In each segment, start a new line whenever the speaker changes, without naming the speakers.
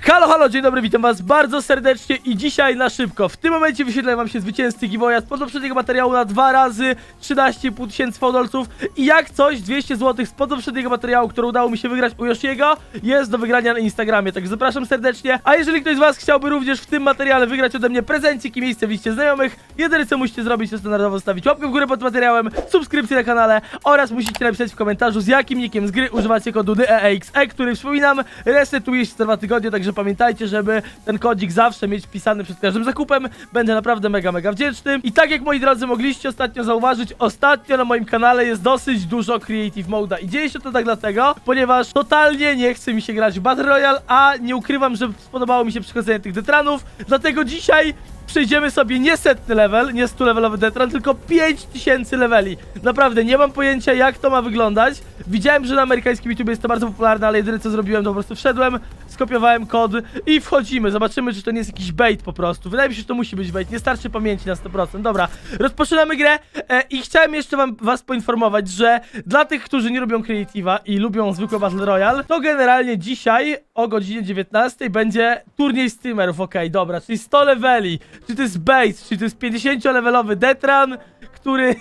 Halo, halo, dzień dobry, witam was bardzo serdecznie i dzisiaj na szybko. W tym momencie wyświetla wam się zwycięzcy giveawaya z poprzedniego materiału na dwa razy 13,5 tysięcy fałdolców i jak coś 200 zł z poprzedniego materiału, który udało mi się wygrać u Yoshiego jest do wygrania na Instagramie, także zapraszam serdecznie. A jeżeli ktoś z was chciałby również w tym materiale wygrać ode mnie prezencik i miejsce w liście znajomych, jedyne co musicie zrobić to standardowo zostawić łapkę w górę pod materiałem, subskrypcję na kanale oraz musicie napisać w komentarzu z jakim nickiem z gry używacie kodu DEXE, który przypominam resetuje się co dwa tygodnie, także pamiętajcie, żeby ten kodzik zawsze mieć wpisany przed każdym zakupem. Będę naprawdę mega, mega wdzięczny. I tak jak moi drodzy mogliście ostatnio zauważyć, ostatnio na moim kanale jest dosyć dużo Creative Mode'a. I dzieje się to tak dlatego, ponieważ totalnie nie chce mi się grać w Battle Royale, a nie ukrywam, że spodobało mi się przechodzenie tych detranów. Dlatego dzisiaj przejdziemy sobie nie setny level, nie 100 levelowy detran, tylko 5000 leveli. Naprawdę, nie mam pojęcia jak to ma wyglądać. Widziałem, że na amerykańskim YouTube jest to bardzo popularne, ale jedyne co zrobiłem to po prostu wszedłem, skopiowałem kod i wchodzimy. Zobaczymy, czy to nie jest jakiś bait po prostu. Wydaje mi się, że to musi być bait, nie starczy pamięci na 100%. Dobra, rozpoczynamy grę e, i chciałem jeszcze wam, was poinformować, że dla tych, którzy nie lubią Creative'a i lubią zwykłe Battle Royale, to generalnie dzisiaj o godzinie 19 będzie turniej streamerów, okej, dobra, czyli 100 leveli, czy to jest bait, czy to jest 50-levelowy Detran, który...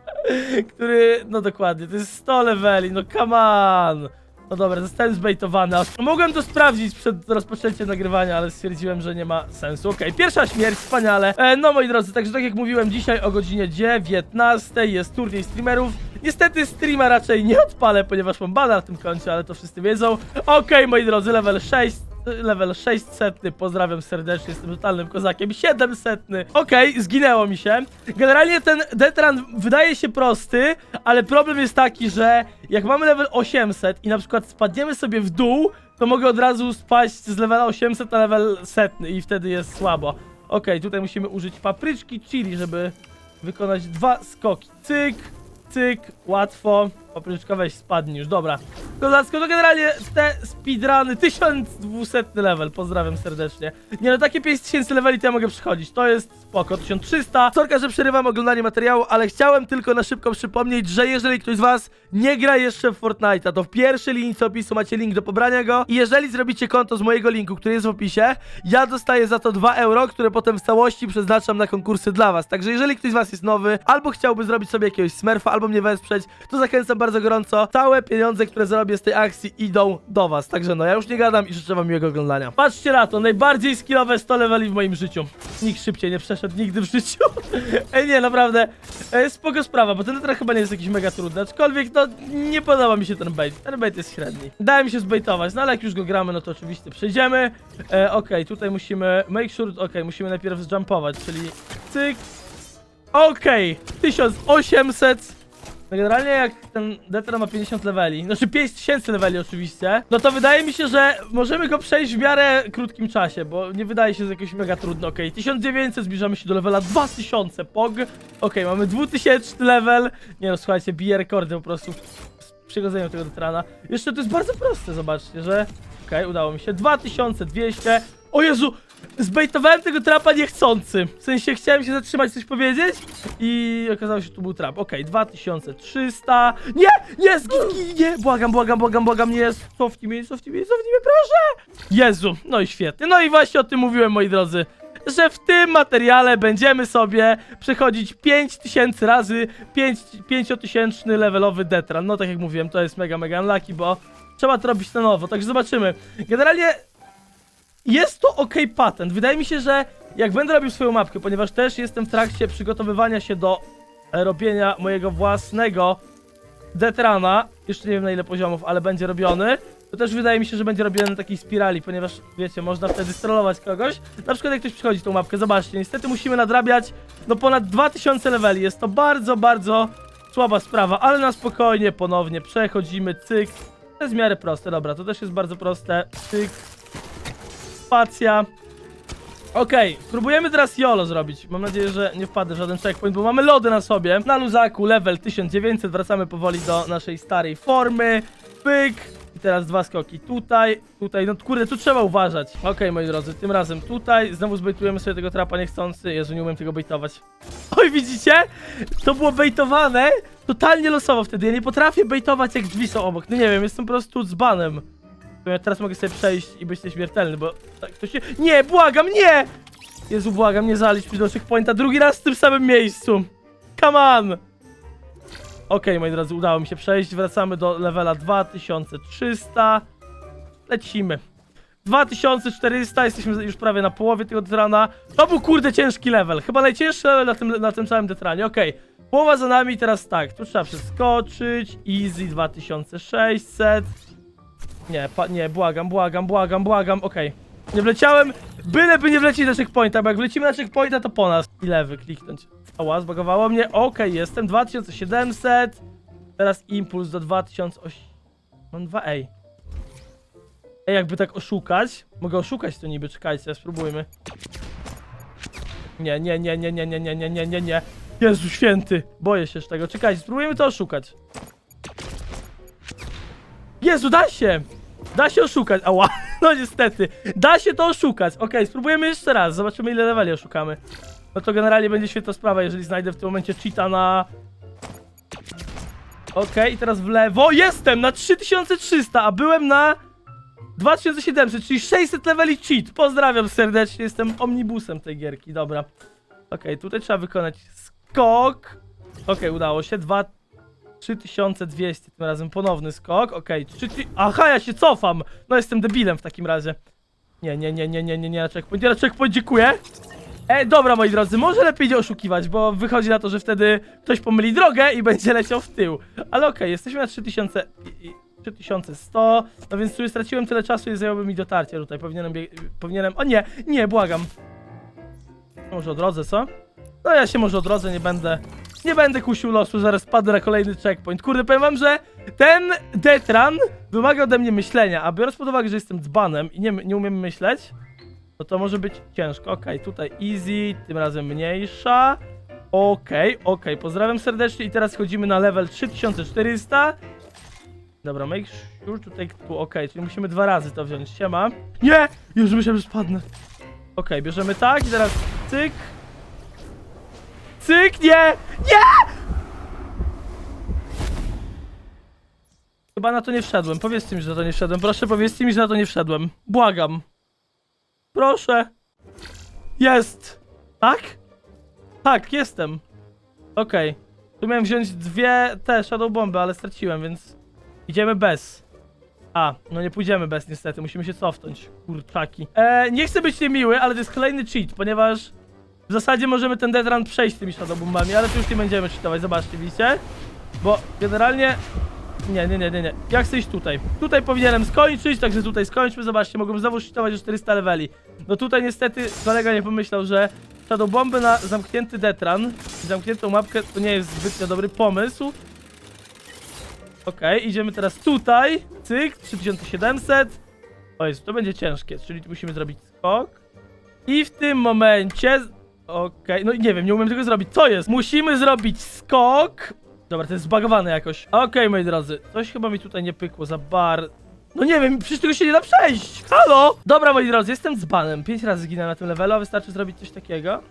który, no dokładnie, to jest 100 leveli, no come on. No dobra, zostałem zbejtowany. Mogłem to sprawdzić przed rozpoczęciem nagrywania, ale stwierdziłem, że nie ma sensu. Okej, pierwsza śmierć, wspaniale. E, no moi drodzy, także tak jak mówiłem, dzisiaj o godzinie 19 jest turniej streamerów. Niestety streama raczej nie odpalę, ponieważ mam bana na tym koncie, ale to wszyscy wiedzą. Okej, moi drodzy, level 6, level 600, pozdrawiam serdecznie, jestem totalnym kozakiem, 700. Okej, zginęło mi się. Generalnie ten Detran wydaje się prosty, ale problem jest taki, że jak mamy level 800 i na przykład spadniemy sobie w dół, to mogę od razu spaść z levela 800 na level 100 i wtedy jest słabo. Okej, tutaj musimy użyć papryczki chili, żeby wykonać dwa skoki. Cyk, cyk, łatwo. Papryczka weź spadnie już, dobra. Kozacko, to generalnie te speedruny, 1200 level, pozdrawiam serdecznie. Nie no, takie 5000 leveli to ja mogę przychodzić, to jest spoko, 1300. Sorka, że przerywam oglądanie materiału, ale chciałem tylko na szybko przypomnieć, że jeżeli ktoś z was nie gra jeszcze w Fortnite'a, to w pierwszej linii opisu macie link do pobrania go i jeżeli zrobicie konto z mojego linku, który jest w opisie, ja dostaję za to 2 euro, które potem w całości przeznaczam na konkursy dla was. Także jeżeli ktoś z was jest nowy, albo chciałby zrobić sobie jakiegoś smurfa, albo mnie wesprzeć, to zachęcam bardzo gorąco. Całe pieniądze, które zarobię z tej akcji idą do was. Także no, ja już nie gadam i życzę wam miłego oglądania. Patrzcie na to, najbardziej skillowe 100 leveli w moim życiu. Nikt szybciej nie przeszedł nigdy w życiu. Ej, nie, naprawdę. E, spoko sprawa, bo ten letra chyba nie jest jakiś mega trudny. Aczkolwiek, no, nie podoba mi się ten bait. Ten bait jest średni. Daje mi się zbaitować, no ale jak już go gramy, no to oczywiście przejdziemy. E, Okej, tutaj musimy make sure, okej, musimy najpierw zjumpować, czyli cyk. Okej, 1800. No generalnie jak ten Detra ma 50 leveli, znaczy 5000 leveli oczywiście, no to wydaje mi się, że możemy go przejść w miarę krótkim czasie, bo nie wydaje się, że jakoś mega trudno. Okej, 1900, zbliżamy się do levela 2000, pog. Okej, mamy 2000 level. Nie no, słuchajcie, bije rekordy po prostu z przychodzeniu tego Detrana. Jeszcze to jest bardzo proste, zobaczcie, że... Okej, udało mi się. 2200. O Jezu! Zbejtowałem tego trapa niechcący. W sensie chciałem się zatrzymać, coś powiedzieć i okazało się, że tu był trap. Okej, 2300. Nie! Nie! Zgin, zgin, nie! Błagam, błagam, błagam, błagam, nie! Cofnij mnie, cofnij mnie, cofnij mnie, proszę! Jezu, no i świetnie. No i właśnie o tym mówiłem, moi drodzy. Że w tym materiale będziemy sobie przechodzić 5000 razy 5 5000 levelowy detran. No tak jak mówiłem, to jest mega, mega unlucky, bo trzeba to robić na nowo, także zobaczymy. Generalnie jest to ok patent. Wydaje mi się, że jak będę robił swoją mapkę, ponieważ też jestem w trakcie przygotowywania się do robienia mojego własnego Detrana, jeszcze nie wiem na ile poziomów, ale będzie robiony, to też wydaje mi się, że będzie robiony na takiej spirali, ponieważ wiecie, można wtedy strollować kogoś. Na przykład jak ktoś przychodzi tą mapkę, zobaczcie, niestety musimy nadrabiać no ponad 2000 leveli, jest to bardzo, bardzo słaba sprawa, ale na spokojnie ponownie przechodzimy, cyk. To jest proste, dobra, to też jest bardzo proste, cyk, spacja. Okej, spróbujemy teraz YOLO zrobić. Mam nadzieję, że nie wpadnę w żaden checkpoint, bo mamy lody na sobie. Na luzaku level 1900, wracamy powoli do naszej starej formy. Pyk. I teraz dwa skoki tutaj, tutaj, no kurde, tu trzeba uważać. Okej, moi drodzy, tym razem tutaj. Znowu zbejtujemy sobie tego trapa niechcący. Jezu, nie umiem tego bejtować. Oj, widzicie? To było bejtowane totalnie losowo wtedy. Ja nie potrafię bejtować, jak drzwi są obok. No nie wiem, jestem po prostu dzbanem. Ja teraz mogę sobie przejść i być nieśmiertelny, bo tak to się... Nie, błagam, nie! Jezu, błagam, nie zalicz mi do checkpointa drugi raz w tym samym miejscu. Come on! Okej, moi drodzy, udało mi się przejść. Wracamy do levela 2300. Lecimy. 2400, jesteśmy już prawie na połowie tego detrana. To był kurde ciężki level. Chyba najcięższy level na tym, na tym całym detranie. Okej. Połowa za nami teraz tak. Tu trzeba przeskoczyć. Easy 2600. Nie, pa, nie, błagam, błagam, błagam, błagam. Okej. Nie wleciałem. Byleby nie wlecieć na checkpointa, bo jak wlecimy na checkpointa, to po nas. I lewy kliknąć. Ała, zbagowało mnie. Okej, jestem 2700. Teraz impuls do 2008. Mam 2 Ej, jakby tak oszukać. Mogę oszukać to niby, czekajcie, spróbujmy. Nie, nie, nie, nie, nie, nie, nie, nie, nie, nie, nie. Jezu święty, boję się z tego. Czekajcie, spróbujemy to oszukać. Jezu, da się! Da się oszukać, ała, no niestety. Da się to oszukać. Okej, spróbujemy jeszcze raz, zobaczymy ile leveli oszukamy. No to generalnie będzie świetna sprawa, jeżeli znajdę w tym momencie cheata na... Okej, i teraz w lewo. Jestem na 3300, a byłem na 2700, czyli 600 leveli cheat. Pozdrawiam serdecznie, jestem omnibusem tej gierki, dobra. Okej, tutaj trzeba wykonać skok. Okej, udało się. 2... 3200 tym razem ponowny skok. Okej, okay. Aha, ja się cofam! No jestem debilem w takim razie. Nie, nie, nie, nie, nie, nie, nie, na checkpoint, nie, na dziękuję. E, dobra, moi drodzy, może lepiej nie oszukiwać, bo wychodzi na to, że wtedy ktoś pomyli drogę i będzie leciał w tył. Ale okej, jesteśmy na 3000... i- i- 3100, no więc tu straciłem tyle czasu i zajęłoby mi dotarcie tutaj, powinienem powinienem... O nie, nie, błagam. Może odrodzę, co? No ja się może odrodzę, nie będę... Nie będę kusił losu, zaraz padnę na kolejny checkpoint. Kurde, powiem wam, że ten Detran wymaga ode mnie myślenia, a biorąc pod uwagę, że jestem dzbanem i nie, nie umiem myśleć, no to może być ciężko. Okej, tutaj easy, tym razem mniejsza. Okej, okej, pozdrawiam serdecznie i teraz chodzimy na level 3400. Dobra, make sure tutaj tu, okej, czyli musimy dwa razy to wziąć. Siema. Nie! Już myślałem, że spadnę. Okej, bierzemy tak i teraz cyk. Cyk, nie! Chyba na to nie wszedłem. Powiedzcie mi, że na to nie wszedłem. Proszę, powiedzcie mi, że na to nie wszedłem. Błagam. Proszę. Jest. Tak? Tak, jestem. Okej. Tu miałem wziąć dwie te Shadow Bomby, ale straciłem, więc idziemy bez. A, no nie pójdziemy bez niestety, musimy się cofnąć. Kurczaki. E, nie chcę być niemiły, ale to jest kolejny cheat, ponieważ w zasadzie możemy ten dead run przejść tymi Shadow Bombami, ale tu już nie będziemy cheatować, zobaczcie, widzicie? Bo generalnie... Nie, nie, nie, nie, nie. Ja chcę iść tutaj. Tutaj powinienem skończyć, także tutaj skończmy. Zobaczcie, mogłem znowu cheatować o 400 leveli. No tutaj niestety kolega nie pomyślał, że Shadow Bomby na zamknięty detran i zamkniętą mapkę to nie jest zbytnio dobry pomysł. Okej, idziemy teraz tutaj. Cyk, 3700. O to będzie ciężkie, czyli musimy zrobić skok. I w tym momencie... Okej, no nie wiem, nie umiem tego zrobić. Co jest? Musimy zrobić skok. Dobra, to jest zbagowane jakoś. Okej, moi drodzy, coś chyba mi tutaj nie pykło za bar... No nie wiem, przecież tego się nie da przejść! Halo! Dobra, moi drodzy, jestem dzbanem. Pięć razy zginę na tym levelu, a wystarczy zrobić coś takiego.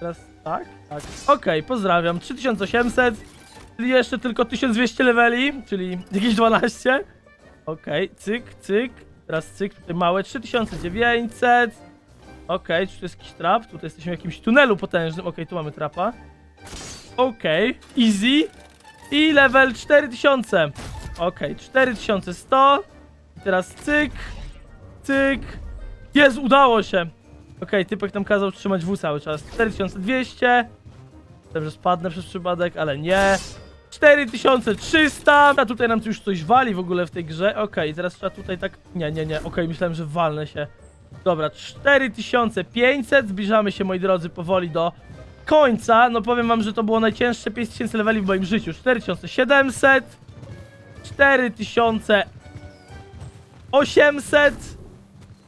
Teraz tak, tak. Okej, pozdrawiam. 3800. Czyli jeszcze tylko 1200 leveli, czyli jakieś 12. Okej, cyk, cyk. Teraz cyk, tutaj małe 3900. Okej, czy tu jest jakiś trap? Tutaj jesteśmy w jakimś tunelu potężnym. Okej, tu mamy trapa. Okej, easy. I level 4000. Okej, 4100. I teraz cyk, cyk. Jest, udało się. Okej, typek nam kazał trzymać W cały czas. 4200. Myślałem, że spadnę przez przypadek, ale nie. 4300! A tutaj nam tu już coś wali w ogóle w tej grze. Okej, teraz trzeba tutaj tak... Nie, nie, nie. Okej, myślałem, że walnę się. Dobra, 4500. Zbliżamy się, moi drodzy, powoli do końca. No powiem wam, że to było najcięższe 5000 leveli w moim życiu. 4700. 4800.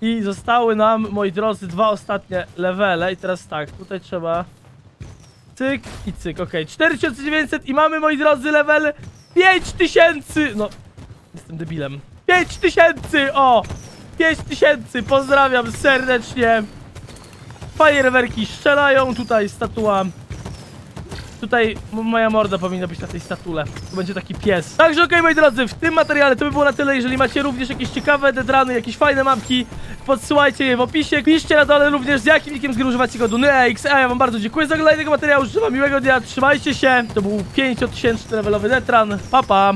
I zostały nam, moi drodzy, dwa ostatnie levele. I teraz tak, tutaj trzeba... Cyk i cyk, okej. 4900 i mamy, moi drodzy, level 5000! No, jestem debilem. 5000! O! 5000! Pozdrawiam serdecznie! Fajerwerki strzelają, tutaj statua Tutaj moja morda powinna być na tej statule. To będzie taki pies. Także okej, moi drodzy, w tym materiale to by było na tyle. Jeżeli macie również jakieś ciekawe dedrany, jakieś fajne mapki, podsyłajcie je w opisie. Piszcie na dole również z jakim nikiem z używacie kodu NEX. A ja wam bardzo dziękuję za oglądanie tego materiału. Życzę wam miłego dnia, trzymajcie się. To był 5000 levelowy detran. Pa, pa.